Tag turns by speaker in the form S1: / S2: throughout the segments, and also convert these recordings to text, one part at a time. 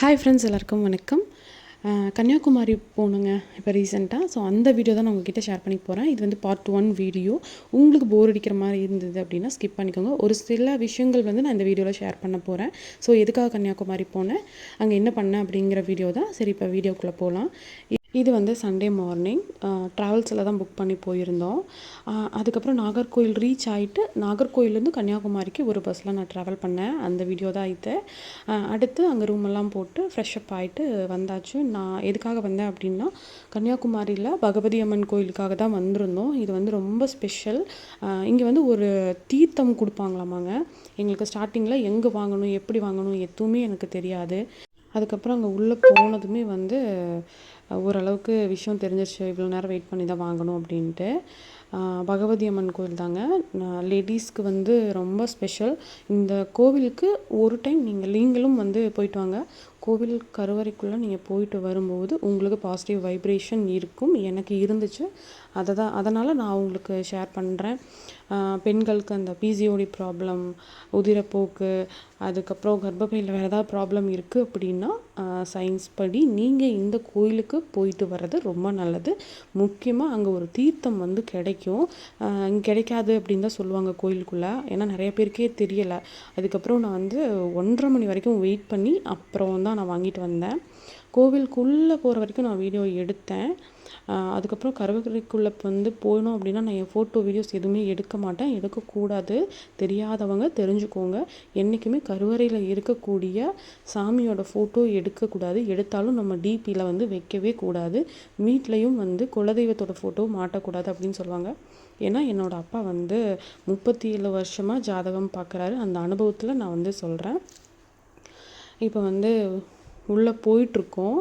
S1: Hi friends எல்லாருக்கும் வணக்கம். கன்னியாகுமரி போகணுங்க இப்போ ரீசெண்டாக ஸோ அந்த வீடியோ தான் நான் உங்ககிட்ட ஷேர் பண்ணி போகிறேன் இது வந்து பார்ட் ஒன் வீடியோ உங்களுக்கு போர் அடிக்கிற மாதிரி இருந்தது அப்படின்னா ஸ்கிப் பண்ணிக்கோங்க. ஒரு சில விஷயங்கள் வந்து நான் இந்த வீடியோவில் ஷேர் பண்ண போகிறேன் ஸோ எதுக்காக கன்னியாகுமரி போனேன்? அங்கே என்ன பண்ணேன் அப்படிங்கிற வீடியோ தான். சரி இப்போ வீடியோக்குள்ளே போகலாம் இது வந்து சண்டே மார்னிங் ட்ராவல்ஸில் தான் புக் பண்ணி போயிருந்தோம். அதுக்கப்புறம் நாகர்கோயில் ரீச் ஆகிட்டு நாகர்கோயிலேருந்து கன்னியாகுமரிக்கு ஒரு பஸ்ஸில் நான் ட்ராவல் பண்ணேன். அந்த வீடியோ தான் இது. அடுத்து அங்கே ரூம் எல்லாம் போட்டு ஃப்ரெஷ்அப் ஆகிட்டு வந்தாச்சு. நான் எதுக்காக வந்தேன் அப்படின்னா கன்னியாகுமரியில் பகவதி அம்மன் கோயிலுக்காக தான் வந்திருந்தோம். இது வந்து ரொம்ப ஸ்பெஷல் இங்கே வந்து ஒரு தீர்த்தம் கொடுப்பாங்களாமாங்க. எங்களுக்கு ஸ்டார்டிங்கில் எங்கே வாங்கணும் எப்படி வாங்கணும் எதுவுமே எனக்கு தெரியாது. அதுக்கப்புறம் அங்கே உள்ளே போனதுமே வந்து ஓரளவுக்கு விஷயம் தெரிஞ்சிருச்சு. இவ்வளோ நேரம் வெயிட் பண்ணி தான் வாங்கணும் அப்படின்ட்டு. பகவதி அம்மன் கோயில் தாங்க. லேடிஸ்க்கு வந்து ரொம்ப ஸ்பெஷல். இந்த கோவிலுக்கு ஒரு டைம் நீங்கள் நீங்களும் வந்து போயிட்டு வாங்க. கோவில் கருவறைக்குள்ளே நீங்கள் போயிட்டு வரும்போது உங்களுக்கு பாசிட்டிவ் வைப்ரேஷன் இருக்கும். எனக்கு இருந்துச்சு. அதை தான் அதனால் நான் உங்களுக்கு ஷேர் பண்ணுறேன் பெண்களுக்கு அந்த பிசிஓடி ப்ராப்ளம் உதிரப்போக்கு அதுக்கப்புறம் கர்ப்பப்பையில் வேறு ஏதாவது ப்ராப்ளம் இருக்குது அப்படின்னா சயின்ஸ் படி நீங்கள் இந்த கோயிலுக்கு போயிட்டு வர்றது ரொம்ப நல்லது. முக்கியமாக அங்கே ஒரு தீர்த்தம் வந்து கிடைக்கும். கிடைக்கும். கிடைக்காது அப்படின்னு தான் சொல்லுவாங்க கோயிலுக்குள்ளே. ஏன்னா நிறைய பேருக்கே தெரியலை. அதுக்கப்புறம் நான் வந்து ஒன்றரை மணி வரைக்கும் வெயிட் பண்ணி அப்புறம் தான் நான் வாங்கிட்டு வந்தேன். கோவிலுக்குள்ளே போகிற வரைக்கும் நான் வீடியோ எடுத்தேன். அதுக்கப்புறம் கருவறைக்குள்ளே வந்து போயினோம் அப்படின்னா நான் என் ஃபோட்டோ வீடியோஸ் எதுவுமே எடுக்க மாட்டேன். எடுக்கக்கூடாது. தெரியாதவங்க தெரிஞ்சுக்கோங்க. என்றைக்குமே கருவறையில் இருக்கக்கூடிய சாமியோட ஃபோட்டோ எடுக்கக்கூடாது. எடுத்தாலும் நம்ம டிபியில் வந்து வைக்கவே கூடாது. வீட்லேயும் வந்து குலதெய்வத்தோட ஃபோட்டோ மாட்டக்கூடாது அப்படின்னு சொல்லுவாங்க. ஏன்னா என்னோட அப்பா வந்து முப்பத்தி ஏழு வருஷமாக ஜாதகம் பார்க்குறாரு. அந்த அனுபவத்தில் நான் வந்து சொல்கிறேன் இப்போ வந்து உள்ளே போயிட்டுருக்கோம்.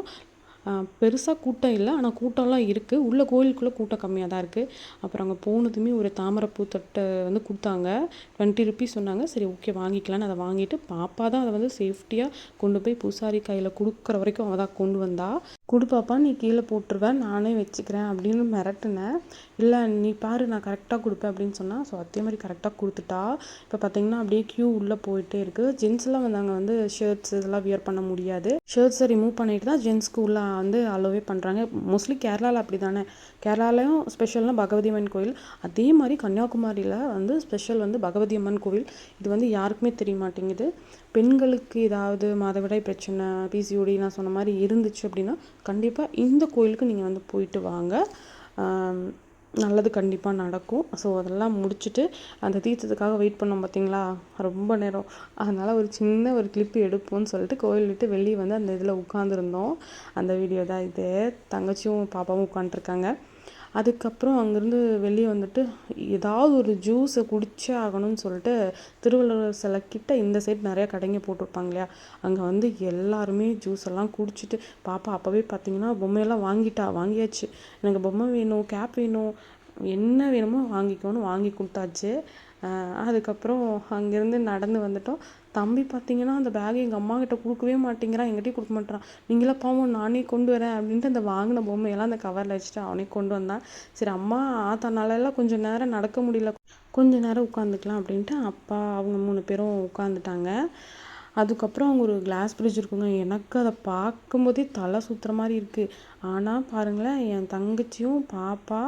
S1: பெருசாக கூட்டம் இல்லை ஆனால் கூட்டம்லாம் இருக்குது உள்ளே கோயிலுக்குள்ளே கூட்டம் கம்மியாக தான் இருக்குது அப்புறம் அங்கே போனதுமே ஒரு தாமரைப்பூ தட்டை வந்து கொடுத்தாங்க. டுவெண்ட்டி ருபீஸ் சொன்னாங்க. சரி ஓகே வாங்கிக்கலான்னு அதை வாங்கிட்டு பாப்பா தான் அதை வந்து சேஃப்டியாக கொண்டு போய் பூசாரி கையில் கொடுக்குற வரைக்கும் அவள் தான் கொண்டு வந்தாள் கொடு பாப்பா நீ கீழே போட்டுருவேன் நானே வச்சுக்கிறேன் அப்படின்னு மிரட்டுனேன் இல்லை நீ பாரு நான் கரெக்டாக கொடுப்பேன் அப்படின்னு சொன்னால் ஸோ அதே மாதிரி கரெக்டாக கொடுத்துட்டா. இப்போ பார்த்தீங்கன்னா அப்படியே க்யூ உள்ளே போயிட்டே இருக்குது ஜென்ஸ்லாம் வந்து அங்கே வந்து ஷர்ட்ஸ் இதெல்லாம் வியர் பண்ண முடியாது. ஷர்ட்ஸை ரிமூவ் பண்ணிட்டு தான் ஜென்ஸ்க்கு உள்ளே வந்து அலோவே பண்ணுறாங்க மோஸ்ட்லி கேரளாவில் அப்படி தானே கேரளாலையும் ஸ்பெஷல்னா பகவதி அம்மன் கோயில். அதே மாதிரி கன்னியாகுமரியில் வந்து ஸ்பெஷல் வந்து பகவதி அம்மன் கோவில். இது வந்து யாருக்குமே தெரிய மாட்டேங்குது. பெண்களுக்கு ஏதாவது மாதவிடாய் பிரச்சனை பிசிஓடி நான் சொன்ன மாதிரி இருந்துச்சு அப்படின்னா கண்டிப்பாக இந்த கோயிலுக்கு நீங்கள் வந்து போயிட்டு வாங்க. நல்லது கண்டிப்பாக நடக்கும். ஸோ அதெல்லாம் முடிச்சுட்டு அந்த தீர்த்தத்துக்காக வெயிட் பண்ணோம் பார்த்தீங்களா ரொம்ப நேரம். அதனால் ஒரு சின்ன ஒரு கிளிப்பு எடுப்போம்னு சொல்லிட்டு கோயில் விட்டு வெளியே வந்து அந்த இதில் உட்காந்துருந்தோம் அந்த வீடியோ தான் இது. தங்கச்சியும் பாப்பாவும் உட்காந்துருக்காங்க அதுக்கப்புறம் அங்கேருந்து வெளியே வந்துட்டு ஏதாவது ஒரு ஜூஸை குடிச்சே ஆகணும்னு சொல்லிட்டு திருவள்ளுவர் சிலை கிட்ட இந்த சைடு நிறைய கடைங்க போட்டிருப்பாங்க இல்லையா? அங்கே வந்து எல்லாருமே ஜூஸ் எல்லாம் குடிச்சிட்டு பாப்பா அப்போவே பார்த்தீங்கன்னா பொம்மையெல்லாம் வாங்கிட்டா வாங்கியாச்சு. எனக்கு பொம்மை வேணும் கேப் வேணும் என்ன வேணுமோ வாங்கிக்கோன்னு வாங்கி கொடுத்தாச்சு. அதுக்கப்புறம் அங்கேருந்து நடந்து வந்துட்டோம். தம்பி பார்த்தீங்கன்னா அந்த பேக்கை எங்கள் அம்மா கிட்ட கொடுக்கவே மாட்டேங்கிறான். எங்கிட்டயும் கொடுக்க மாட்டேறான். நீங்களே பாவம் நானே கொண்டு வரேன் அப்படின்ட்டு அந்த வாங்கின பொம்மையெல்லாம் அந்த கவரில் வச்சுட்டு அவனே கொண்டு வந்தான். சரி அம்மா ஆத்தனாலெல்லாம் கொஞ்சம் நேரம் நடக்க முடியல. கொஞ்சம் நேரம் உட்காந்துக்கலாம் அப்படின்ட்டு அப்பா அவங்க மூணு பேரும் உட்காந்துட்டாங்க அதுக்கப்புறம் அவங்க ஒரு கிளாஸ் பிரிட்ஜ் இருக்குங்க. எனக்கு அதை பார்க்கும்போதே தலை சுற்றுற மாதிரி இருக்குது ஆனால் பாருங்களேன் என் தங்கச்சியும் பாப்பா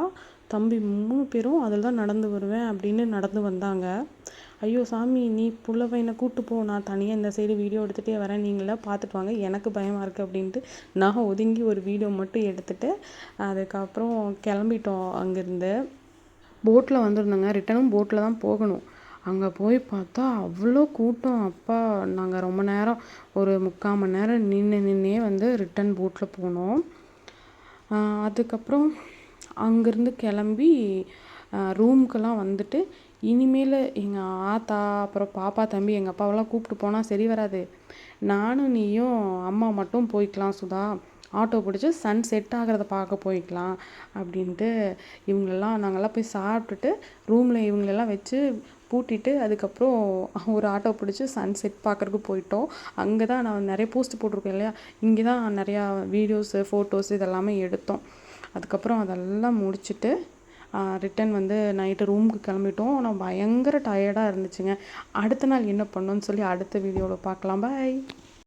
S1: தம்பி மூணு பேரும் அதில் தான் நடந்து வருவேன் அப்படின்னு நடந்து வந்தாங்க. ஐயோ சாமி நீ புள்ள பையனை கூட்டு போ. நான் தனியாக இந்த சைடு வீடியோ எடுத்துகிட்டே வரேன். நீங்களே பார்த்துட்டு வாங்க. எனக்கு பயமாக இருக்குது அப்படின்ட்டு நான் ஒதுங்கி ஒரு வீடியோ மட்டும் எடுத்துட்டு அதுக்கப்புறம் கிளம்பிட்டோம் அங்கேருந்து. போட்டில் வந்திருந்தோங்க. ரிட்டனும் போட்டில் தான் போகணும். அங்கே போய் பார்த்தா அவ்வளோ கூட்டம். அப்பா நாங்கள் ரொம்ப நேரம் ஒரு முக்கால் மணி நேரம் நின்று நின்னே வந்து ரிட்டன் போட்டில் போனோம். அதுக்கப்புறம் அங்கேருந்து கிளம்பி ரூமுக்கெல்லாம் வந்துட்டு இனிமேல் எங்கள் ஆத்தா அப்புறம் பாப்பா தம்பி எங்கள் அப்பாவெல்லாம் கூப்பிட்டு போனால் சரி வராது. நானும் நீயும் அம்மா மட்டும் போய்க்கலாம் சுதா. ஆட்டோ பிடிச்சி சன் செட் ஆகிறத பார்க்க போய்க்கலாம் அப்படின்ட்டு இவங்களெல்லாம் நாங்கள்லாம் போய் சாப்பிட்டுட்டு ரூமில் இவங்களெல்லாம் வச்சு பூட்டிட்டு அதுக்கப்புறம் ஒரு ஆட்டோ பிடிச்சி சன் செட் பார்க்குறதுக்கு போயிட்டோம். அங்கே தான் நான் நிறைய போஸ்ட் போட்டிருக்கேன் இல்லையா? இங்கே தான் நிறையா வீடியோஸு ஃபோட்டோஸ் இதெல்லாமே எடுத்தோம். அதுக்கப்புறம் அதெல்லாம் முடிச்சுட்டு ரிட்டன் வந்து நைட்டு ரூமுக்கு கிளம்பிட்டோம். ஆனால் பயங்கர டயர்டாக இருந்துச்சுங்க. அடுத்த நாள் என்ன பண்ணோன்னு சொல்லி அடுத்த வீடியோவில் பார்க்கலாம். பாய்